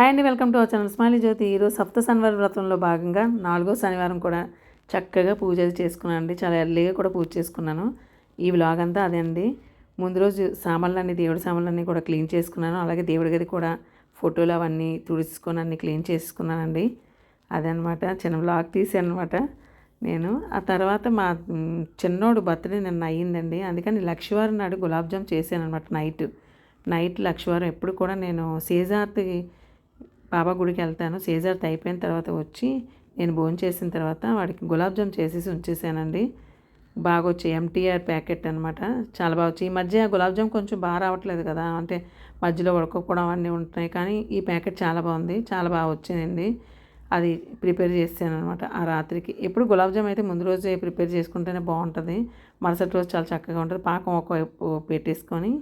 Hi అండి welcome to our channel smiley Jyothi. ఈరోజు సప్త శనివారం వ్రతంలో భాగంగా నాలుగో శనివారం కూడా చక్కగా పూజ చేసుకున్నాను అండి చాలా ఎర్లీగా కూడా పూజ చేసుకున్నాను. ఈ వ్లాగ్ అంతా అదే అండి. ముందు రోజు సామాన్లన్నీ దేవుడి సామాన్లన్నీ కూడా క్లీన్ చేసుకున్నాను. అలాగే దేవుడి గది కూడా ఫోటోలు అవన్నీ తుడుచుకొని అన్ని క్లీన్ చేసుకున్నానండి. అదనమాట చిన్న వ్లాగ్ తీసాను అనమాట నేను. ఆ తర్వాత మా చిన్నోడు బర్త్డే నిన్న అయ్యిందండి. అందుకని లక్షవారం నాడు గులాబ్ జామ్ చేశాను అనమాట నైట్. నైట్ లక్షవారం ఎప్పుడు కూడా నేను సీజార్తి బాబా గుడికి వెళ్తాను. సీజర్ అయిపోయిన తర్వాత వచ్చి నేను భోజనం చేసిన తర్వాత వాడికి గులాబ్ జామ్ చేసేసి ఉంచేసానండి. బాగా వచ్చాయి ఎంటీఆర్ ప్యాకెట్ అనమాట చాలా బాగా వచ్చాయి ఈ మధ్య గులాబ్ జామ్ కొంచెం బాగా రావట్లేదు కదా. అంటే మధ్యలో ఉడకపోవడం అన్నీ ఉంటున్నాయి. కానీ ఈ ప్యాకెట్ చాలా బాగుంది. చాలా బాగా వచ్చిందండి. అది ప్రిపేర్ చేసాను అనమాట ఆ రాత్రికి. ఎప్పుడు గులాబ్ జామ్ అయితే ముందు రోజే ప్రిపేర్ చేసుకుంటేనే బాగుంటుంది. మరుసటి రోజు చాలా చక్కగా ఉంటుంది. పాకం ఒకవైపు పెట్టేసుకొని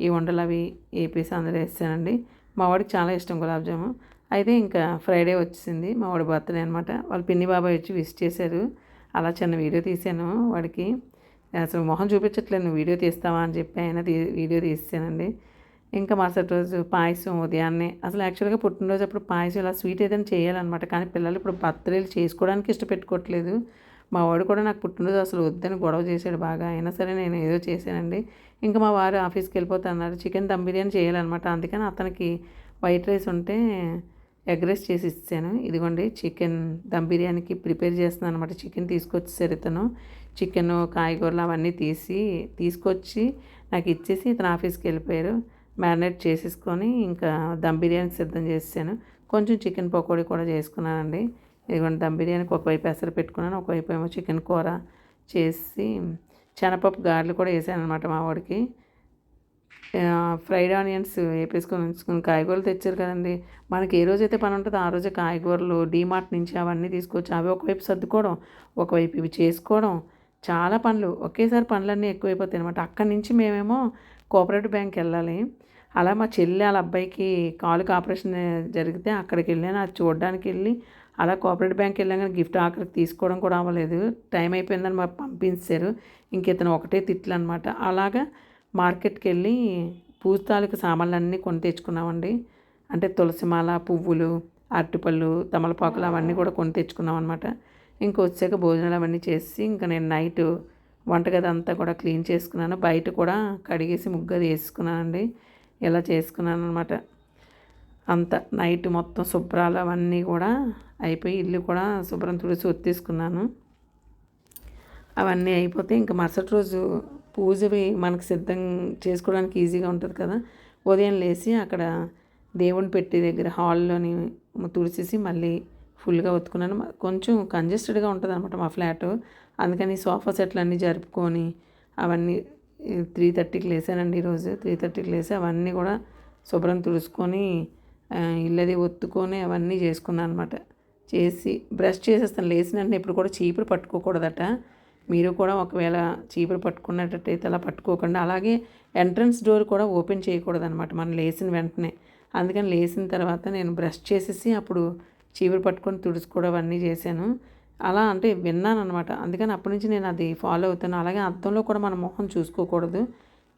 ఈ వంటలు అవి వేపేసి అందులో వేస్తానండి. మా వాడికి చాలా ఇష్టం గులాబ్ జాము. అయితే ఇంకా ఫ్రైడే వచ్చింది మా వాడి బర్త్డే అనమాట వాళ్ళ పిన్ని బాబాయ్ వచ్చి విష్ చేశారు. అలా చిన్న వీడియో తీశాను వాడికి. అసలు మొహం చూపించట్లేదు. నువ్వు వీడియో తీస్తావా అని చెప్పి ఆయన తీ వీడియో తీసానండి ఇంకా మరుసటి రోజు పాయసం ఉదయాన్నే. అసలు యాక్చువల్గా పుట్టినరోజు అప్పుడు పాయసం ఇలా స్వీట్ ఏదైనా చేయాలన్నమాట. కానీ పిల్లలు ఇప్పుడు బర్త్డేలు చేసుకోవడానికి ఇష్టపెట్టుకోవట్లేదు. మా వాడు కూడా నాకు పుట్టినరోజు అసలు వద్దని గొడవ చేశాడు బాగా. అయినా సరే నేను ఏదో చేశానండి. ఇంకా మా వారు ఆఫీస్కి వెళ్ళిపోతా అన్నారు. చికెన్ దమ్ బిర్యానీ చేయాలన్నమాట. అందుకని అతనికి వైట్ రైస్ ఉంటే ఎగ్ రైస్ చేసి ఇచ్చాను. ఇదిగోండి చికెన్ దమ్ బిర్యానీకి ప్రిపేర్ చేస్తున్నాను అనమాట చికెన్ తీసుకొచ్చేసారు ఇతను. చికెన్ కాయగూరలు అవన్నీ తీసి తీసుకొచ్చి నాకు ఇచ్చేసి ఇతను ఆఫీస్కి వెళ్ళిపోయారు. మ్యారినేట్ చేసేసుకొని ఇంకా దమ్ బిర్యానీ సిద్ధం చేసాను కొంచెం చికెన్ పకోడీ కూడా చేసుకున్నానండి. ఇదిగోండి దమ్ బిర్యానీకి ఒకవైపు ఎసరు పెట్టుకున్నాను ఒకవైపు ఏమో చికెన్ కూర చేసి శనపప్పు గారెలు కూడా వేసాను అనమాట మా వాడికి. ఫ్రైడ్ ఆనియన్స్ వేపేసుకొని ఉంచుకుని కాయగూరలు తెచ్చారు కదండి. మనకి ఏ రోజైతే పని ఉంటుందో ఆ రోజే కాయగూరలు డీమార్ట్ నుంచి అవన్నీ తీసుకొచ్చి అవి ఒకవైపు సర్దుకోవడం ఒకవైపు ఇవి చేసుకోవడం చాలా పనులు. ఒకేసారి పనులన్నీ ఎక్కువైపోతాయి అనమాట అక్కడి నుంచి మేమేమో కోఆపరేటివ్ బ్యాంక్ వెళ్ళాలి. అలా మా చెల్లి వాళ్ళ అబ్బాయికి కాలుకి ఆపరేషన్ జరిగితే అక్కడికి వెళ్ళాను. అది చూడడానికి వెళ్ళి అలా కోఆపరేటివ్ బ్యాంక్ వెళ్ళాం గిఫ్ట్ ఆఖరికి తీసుకోవడం కూడా అవ్వలేదు. టైం అయిపోయిందని మాకు పంపించారు ఇంక ఇతను ఒకటే తిట్లు అనమాట అలాగా మార్కెట్కి వెళ్ళి పూజ తాలూకు సామాన్లన్నీ కొని తెచ్చుకున్నామండి. అంటే తులసిమాల పువ్వులు అరటిపళ్ళు తమలపాకులు అవన్నీ కూడా కొని తెచ్చుకున్నాం అనమాట ఇంకా వచ్చాక భోజనాలు అవన్నీ చేసి ఇంకా నేను నైట్ వంటగది అంతా కూడా క్లీన్ చేసుకున్నాను. బయట కూడా కడిగేసి ముగ్గది వేసుకున్నానండి. ఇలా చేసుకున్నాను అనమాట అంత నైట్ మొత్తం శుభ్రాలు అవన్నీ కూడా అయిపోయి ఇల్లు కూడా శుభ్రం తుడిచి ఒత్తేసుకున్నాను. అవన్నీ అయిపోతే ఇంకా మరుసటి రోజు పూజవి మనకు సిద్ధం చేసుకోవడానికి ఈజీగా ఉంటుంది కదా. ఉదయం లేచి అక్కడ దేవుని పెట్టి దగ్గర హాల్లోని తుడిచేసి మళ్ళీ ఫుల్గా ఒత్తుకున్నాను కొంచెం కంజెస్టెడ్గా ఉంటుంది అనమాట మా ఫ్లాట్. అందుకని సోఫా సెట్లు అన్నీ జరుపుకొని అవన్నీ త్రీ థర్టీకి లేసానండి ఈరోజు. త్రీ థర్టీకి లేసి అవన్నీ కూడా శుభ్రం తుడుచుకొని ఇల్లది ఒత్తుకొని అవన్నీ చేసుకున్నాను అనమాట చేసి బ్రష్ చేసేస్తాను. లేచినంటే ఇప్పుడు కూడా చీపురు పట్టుకోకూడదట. మీరు కూడా ఒకవేళ చీపురు పట్టుకున్నట్టయితే అలా పట్టుకోకుండా. అలాగే ఎంట్రన్స్ డోర్ కూడా ఓపెన్ చేయకూడదు అనమాట మనం లేచిన వెంటనే. అందుకని లేచిన తర్వాత నేను బ్రష్ చేసేసి అప్పుడు చీపురు పట్టుకొని తుడుచుకోవడం అవన్నీ చేశాను. అలా అంటే విన్నాను అనమాట అందుకని అప్పటి నుంచి నేను అది ఫాలో అవుతాను. అలాగే అద్దంలో కూడా మన మొహం చూసుకోకూడదు.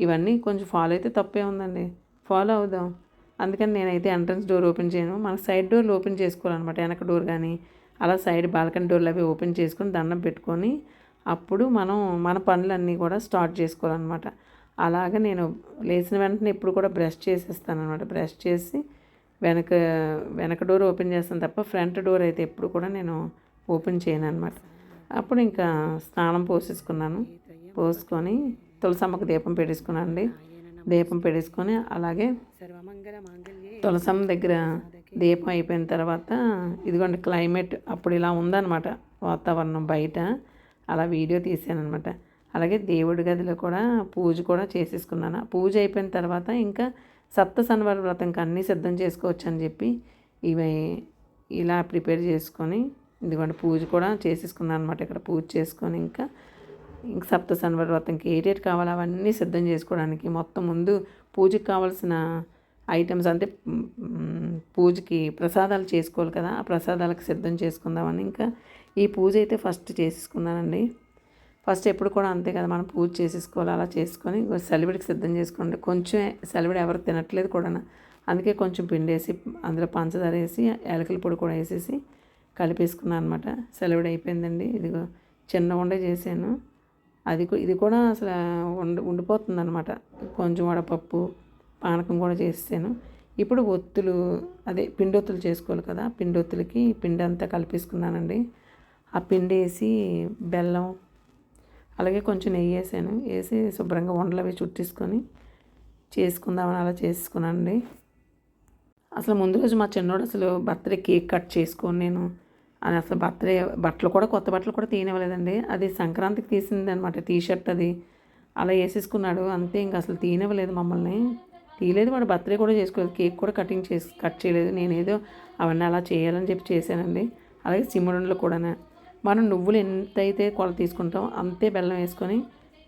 ఇవన్నీ కొంచెం ఫాలో అయితే తప్పే ఉందండి. ఫాలో అవుదాం. అందుకని నేనైతే ఎంట్రన్స్ డోర్ ఓపెన్ చేయను. మన సైడ్ డోర్లు ఓపెన్ చేసుకోవాలన్నమాట. వెనక డోర్ కానీ అలా సైడ్ బాల్కనీ డోర్లు అవి ఓపెన్ చేసుకొని దండం పెట్టుకొని అప్పుడు మనం మన పనులన్నీ కూడా స్టార్ట్ చేసుకోవాలన్నమాట. అలాగ నేను లేచిన వెంటనే ఎప్పుడు కూడా బ్రష్ చేసేస్తాను అనమాట బ్రష్ చేసి వెనక వెనక డోర్ ఓపెన్ చేస్తాను తప్ప ఫ్రంట్ డోర్ అయితే ఎప్పుడు కూడా నేను ఓపెన్ చేయను అనమాట అప్పుడు ఇంకా స్నానం పోసేసుకున్నాను. పోసుకొని తులసమ్మకు దీపం పెట్టేసుకున్నాను అండి దీపం పెట్టేసుకొని అలాగే తులసమ్మ దగ్గర దీపం అయిపోయిన తర్వాత ఇదిగోండి క్లైమేట్ అప్పుడు ఇలా ఉందన్నమాట. వాతావరణం బయట. అలా వీడియో తీసాను అనమాట అలాగే దేవుడి గదిలో కూడా పూజ కూడా చేసేసుకున్నాను. పూజ అయిపోయిన తర్వాత ఇంకా సప్త శనివార వ్రతంకి అన్నీ సిద్ధం చేసుకోవచ్చు అని చెప్పి ఇవి ఇలా ప్రిపేర్ చేసుకొని ఇదిగోండి పూజ కూడా చేసేసుకున్నాను అనమాట ఇక్కడ పూజ చేసుకొని ఇంకా ఇంక సప్త శనివార వ్రతంకి ఏటేటి కావాలో అవన్నీ సిద్ధం చేసుకోవడానికి మొత్తం ముందు పూజకి కావాల్సిన ఐటమ్స్ అంటే పూజకి ప్రసాదాలు చేసుకోవాలి కదా. ఆ ప్రసాదాలకు సిద్ధం చేసుకుందామని ఇంకా ఈ పూజ అయితే ఫస్ట్ చేసేసుకున్నానండి. ఫస్ట్ ఎప్పుడు కూడా అంతే కదా మనం పూజ చేసేసుకోవాలి అలా చేసుకొని సెలవిడికి సిద్ధం చేసుకోండి. కొంచెం సెలవిడి ఎవరు తినట్లేదు కూడా అందుకే కొంచెం పిండి వేసి అందులో పంచదార వేసి యాలకుల పొడి కూడా వేసేసి కలిపేసుకున్నాను అనమాట సెలవుడు అయిపోయిందండి. ఇదిగో చిన్న ఉండే చేశాను. అది ఇది కూడా అసలు ఉండి ఉండిపోతుంది అనమాట కొంచెం వడపప్పు పానకం కూడా చేసాను ఇప్పుడు ఒత్తులు అదే పిండొత్తులు చేసుకోవాలి కదా పిండొత్తులకి పిండి అంతా కలిపేసుకున్నానండి. ఆ పిండి వేసి బెల్లం అలాగే కొంచెం నెయ్యి వేసాను. వేసి శుభ్రంగా ఉండలు అవి చుట్టేసుకొని చేసుకుందామని అలా చేసుకున్నానండి. అసలు ముందు రోజు మా చిన్నోడు అసలు బర్త్డే కేక్ కట్ చేసుకొని నేను. అని అసలు బర్త్డే బట్టలు కూడా కొత్త బట్టలు కూడా తీయనివ్వలేదండి. అది సంక్రాంతికి తీసింది అనమాట టీ షర్ట్ అది. అలా వేసేసుకున్నాడు. అంతే ఇంకా అసలు తీయనివ్వలేదు మమ్మల్ని. తీయలేదు వాడు బర్త్డే కూడా చేసుకోలేదు. కేక్ కూడా కటింగ్ చేసి కట్ చేయలేదు. నేనేదో అవన్నీ అలా చేయాలని చెప్పి చేశానండి. అలాగే సిమ్మడుండలు కూడా మనం నువ్వులు ఎంతైతే కొల తీసుకుంటాం అంతే బెల్లం వేసుకొని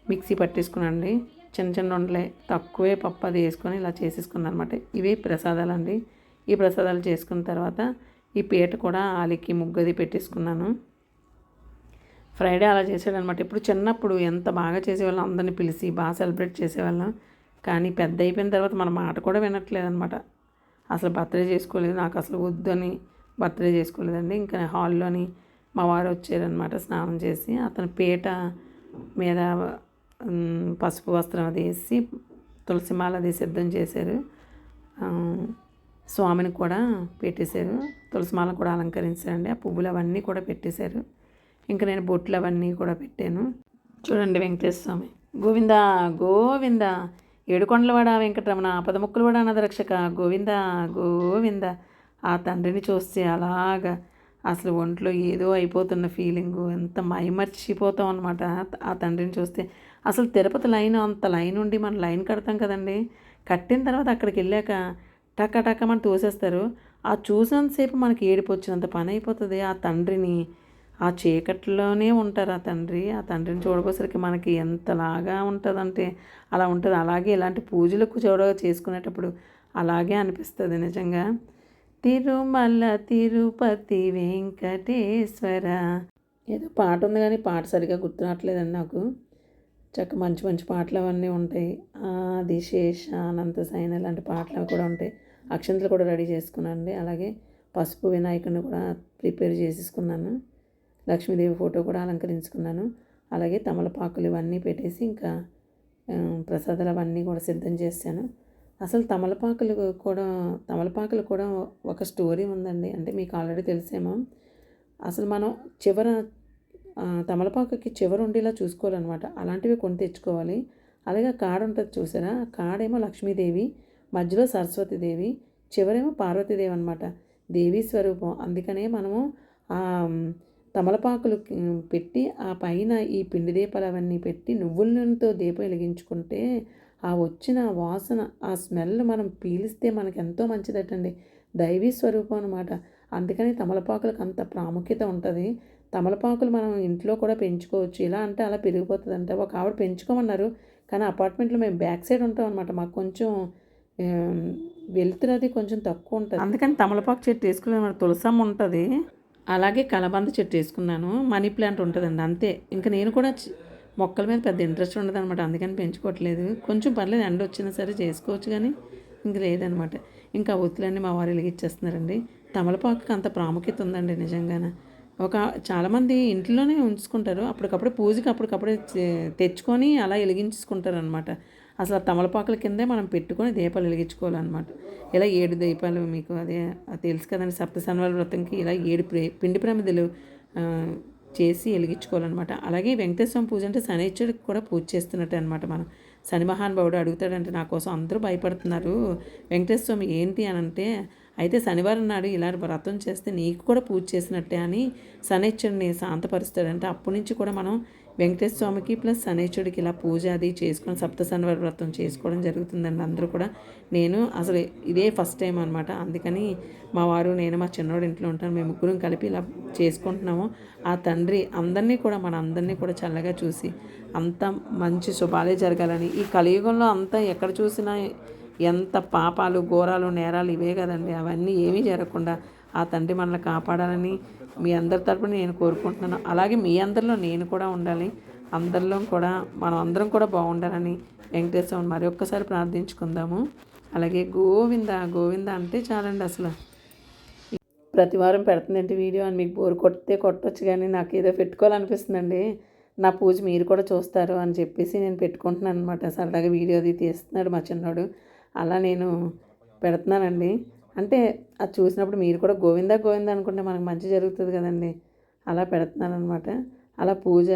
మిక్సీ పట్టేసుకునండి. చిన్న చిన్న ఉండలే తక్కువే పప్పు అది వేసుకొని ఇలా చేసేసుకున్నాను అనమాట ఇవే ప్రసాదాలు అండి ఈ ప్రసాదాలు చేసుకున్న తర్వాత ఈ పీట కూడా ఆలికి ముగ్గది పెట్టేసుకున్నాను. ఫ్రైడే అలా చేసాడనమాట ఇప్పుడు చిన్నప్పుడు ఎంత బాగా చేసేవాళ్ళం అందరిని పిలిచి బాగా సెలబ్రేట్ చేసేవాళ్ళం. కానీ పెద్ద అయిపోయిన తర్వాత మన మాట కూడా వినట్లేదనమాట అసలు బర్త్డే చేసుకోలేదు నాకు అసలు వద్దని బర్త్డే చేసుకోలేదండి. ఇంకా హాల్లోని మా వారు వచ్చారనమాట స్నానం చేసి. అతని పీట మీద పసుపు వస్త్రం అది వేసి తులసి మాల అది సిద్ధం చేశారు. స్వామిని కూడా పెట్టేశారు. తులసి మాల కూడా అలంకరించారండి. ఆ పువ్వులు అవన్నీ కూడా పెట్టేశారు. ఇంకా నేను బొట్లు అవన్నీ కూడా పెట్టాను. చూడండి వెంకటేశ్వర స్వామి. గోవింద గోవింద. ఏడుకొండలవాడ వెంకటరమణ పదముక్కులవాడ అన్నదరక్షక గోవింద గోవింద. ఆ తండ్రిని చూస్తే అలాగా అసలు ఒంట్లో ఏదో అయిపోతున్న ఫీలింగు ఎంత మైమర్చిపోతాం అనమాట ఆ తండ్రిని చూస్తే అసలు తిరుపతి లైన్ అంత లైన్ ఉండి మనం లైన్ కడతాం కదండి. కట్టిన తర్వాత అక్కడికి వెళ్ళాక టక టక మనం తోసేస్తారు. ఆ చూసినంతసేపు మనకి ఏడుపు వచ్చినంత పని అయిపోతుంది. ఆ తండ్రిని ఆ చీకట్లోనే ఉంటారు ఆ తండ్రి. ఆ తండ్రిని చూడకోసరికి మనకి ఎంతలాగా ఉంటుందంటే అలా ఉంటుంది. అలాగే ఇలాంటి పూజలకు చూడ చేసుకునేటప్పుడు అలాగే అనిపిస్తుంది నిజంగా. తిరుమల తిరుపతి వెంకటేశ్వర. ఏదో పాట ఉంది కానీ పాట సరిగా గుర్తురావట్లేదండి నాకు. చక్క మంచి మంచి పాటలు అవన్నీ ఉంటాయి. ఆది శేష అనంత సైన ఇలాంటి పాటలు అవి కూడా ఉంటాయి. అక్షంతలు కూడా రెడీ చేసుకున్నానండి. అలాగే పసుపు వినాయకుడిని కూడా ప్రిపేర్ చేసేసుకున్నాను. లక్ష్మీదేవి ఫోటో కూడా అలంకరించుకున్నాను. అలాగే తమలపాకులు ఇవన్నీ పెట్టేసి ఇంకా ప్రసాదాలు అవన్నీ కూడా సిద్ధం చేశాను. అసలు తమలపాకులు కూడా తమలపాకులు కూడా ఒక స్టోరీ ఉందండి. అంటే మీకు ఆల్రెడీ తెలిసేమో. అసలు మనం చివర తమలపాకుకి చివర ఉండేలా చూసుకోవాలన్నమాట. అలాంటివి కొని తెచ్చుకోవాలి. అలాగే కాడ ఉంటుంది చూసారా? ఆ కాడేమో లక్ష్మీదేవి మధ్యలో సరస్వతీదేవి చివరేమో పార్వతీదేవి అనమాట దేవీ స్వరూపం. అందుకనే మనము ఆ తమలపాకులు పెట్టి ఆ పైన ఈ పిండి దీపాలు అవన్నీ పెట్టి నువ్వుల నూనెతో దీపం వెలిగించుకుంటే ఆ వచ్చిన వాసన ఆ స్మెల్ మనం పీలిస్తే మనకు ఎంతో మంచిదటండి. దైవీ స్వరూపం అనమాట అందుకని తమలపాకులకు అంత ప్రాముఖ్యత ఉంటుంది. తమలపాకులు మనం ఇంట్లో కూడా పెంచుకోవచ్చు. ఇలా అంటే అలా పెరిగిపోతుంది అంటే ఒక ఆవిడ పెంచుకోమన్నారు. కానీ అపార్ట్మెంట్లో మేము బ్యాక్ సైడ్ ఉంటాం అనమాట మాకు కొంచెం వెలుతురది కొంచెం తక్కువ ఉంటుంది. అందుకని తమలపాకు చెట్టు వేసుకునే మన తులసమ్మ ఉంటుంది. అలాగే కలబంద చెట్టు వేసుకున్నాను. మనీ ప్లాంట్ ఉంటుందండి. అంతే. ఇంకా నేను కూడా మొక్కల మీద పెద్ద ఇంట్రెస్ట్ ఉండదు అనమాట అందుకని పెంచుకోవట్లేదు. కొంచెం పర్లేదు ఎండ వచ్చినా సరే చేసుకోవచ్చు కానీ ఇంక లేదనమాట ఇంకా ఒత్తులన్నీ మా వారు వెలిగించేస్తున్నారండి తమలపాకుకి అంత ప్రాముఖ్యత ఉందండి నిజంగానే. ఒక చాలామంది ఇంట్లోనే ఉంచుకుంటారు. అప్పటికప్పుడు పూజకి అప్పటికప్పుడే తెచ్చుకొని అలా వెలిగించుకుంటారు అనమాట అసలు తమలపాకుల కిందే మనం పెట్టుకొని దీపాలు వెలిగించుకోవాలన్నమాట. ఇలా ఏడు దీపాలు మీకు అదే తెలుసు కదండి. సప్త శనివార వ్రతంకి ఇలా ఏడు ప్రే పిండి ప్రమిదలు చేసి వెలిగించుకోవాలన్నమాట. అలాగే వెంకటేశ్వర పూజ అంటే శనిచ్చుడికి కూడా పూజ చేస్తున్నట్టు అనమాట మనం. శని మహానుభావుడు అడుగుతాడంటే నా కోసం అందరూ భయపడుతున్నారు. వెంకటేశ్వరం ఏంటి అని అంటే అయితే శనివారం నాడు ఇలా వ్రతం చేస్తే నీకు కూడా పూజ చేసినట్టే అని శనిచ్చుడిని శాంతపరుస్తాడంటే అప్పటి నుంచి కూడా మనం వెంకటేశ్వర స్వామికి ప్లస్ శనేశ్వరుడికి ఇలా పూజ అది చేసుకొని సప్త శనివారి వ్రతం చేసుకోవడం జరుగుతుందండి అందరూ కూడా. నేను అసలు ఇదే ఫస్ట్ టైం అనమాట అందుకని మా వారు నేను మా చిన్నోడు ఇంట్లో ఉంటాను మేము ముగ్గురం కలిపి ఇలా చేసుకుంటున్నాము. ఆ తండ్రి అందరినీ కూడా మన అందరినీ కూడా చల్లగా చూసి అంత మంచి శుభాలే జరగాలని. ఈ కలియుగంలో అంతా ఎక్కడ చూసినా ఎంత పాపాలు ఘోరాలు నేరాలు ఇవే కదండి. అవన్నీ ఏమీ జరగకుండా ఆ తండ్రి మనల్ని కాపాడాలని మీ అందరి తరపున నేను కోరుకుంటున్నాను. అలాగే మీ అందరిలో నేను కూడా ఉండాలి. అందరిలో కూడా మనం అందరం కూడా బాగుండాలని వెంకటేశ్వరం మరి ఒక్కసారి ప్రార్థించుకుందాము. అలాగే గోవింద గోవింద అంటే చాలండి అసలు. ప్రతి వారం పెడుతుందంటే వీడియో అని మీకు బోరు కొడితే కొట్టవచ్చు కానీ నాకు ఏదో పెట్టుకోవాలనిపిస్తుందండి. నా పూజ మీరు కూడా చూస్తారు అని చెప్పేసి నేను పెట్టుకుంటున్నాను అనమాట సరదాగా వీడియో అది తీస్తున్నాడు మా చిన్నోడు. అలా నేను పెడుతున్నానండి. అంటే అది చూసినప్పుడు మీరు కూడా గోవింద గోవింద అనుకుంటే మనకు మంచి జరుగుతుంది కదండి. అలా పెడుతున్నాను అనమాట అలా పూజ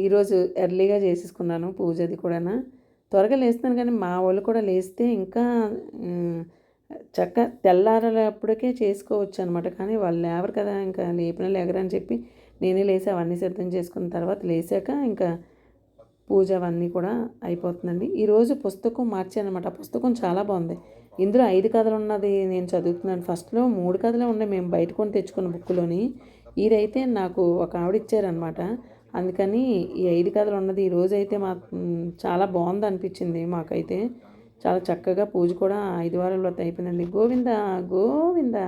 ఈరోజు ఎర్లీగా చేసేసుకున్నాను పూజ అది కూడా త్వరగా లేస్తున్నాను కానీ మా వాళ్ళు కూడా లేస్తే ఇంకా చక్క తెల్లారలప్పటికే చేసుకోవచ్చు అనమాట కానీ వాళ్ళు లేవరు కదా ఇంకా లేపిన లేగరని చెప్పి నేనే లేసి అవన్నీ సిద్ధం చేసుకున్న తర్వాత లేచాక ఇంకా పూజ అవన్నీ కూడా అయిపోతుందండి. ఈరోజు పుస్తకం మార్చాను అనమాట ఆ పుస్తకం చాలా బాగుంది. ఇందులో ఐదు కథలు ఉన్నది నేను చదువుతున్నాను. ఫస్ట్లో మూడు కథలే ఉన్నాయి. మేము బయట కొని తెచ్చుకున్న బుక్లోని ఇదైతే నాకు ఒక ఆవిడ ఇచ్చారనమాట అందుకని ఈ ఐదు కథలు ఉన్నది ఈరోజు అయితే మా చాలా బాగుంది అనిపించింది మాకైతే. చాలా చక్కగా పూజ కూడా ఐదు వారాల అయిపోయిందండి. గోవింద గోవింద.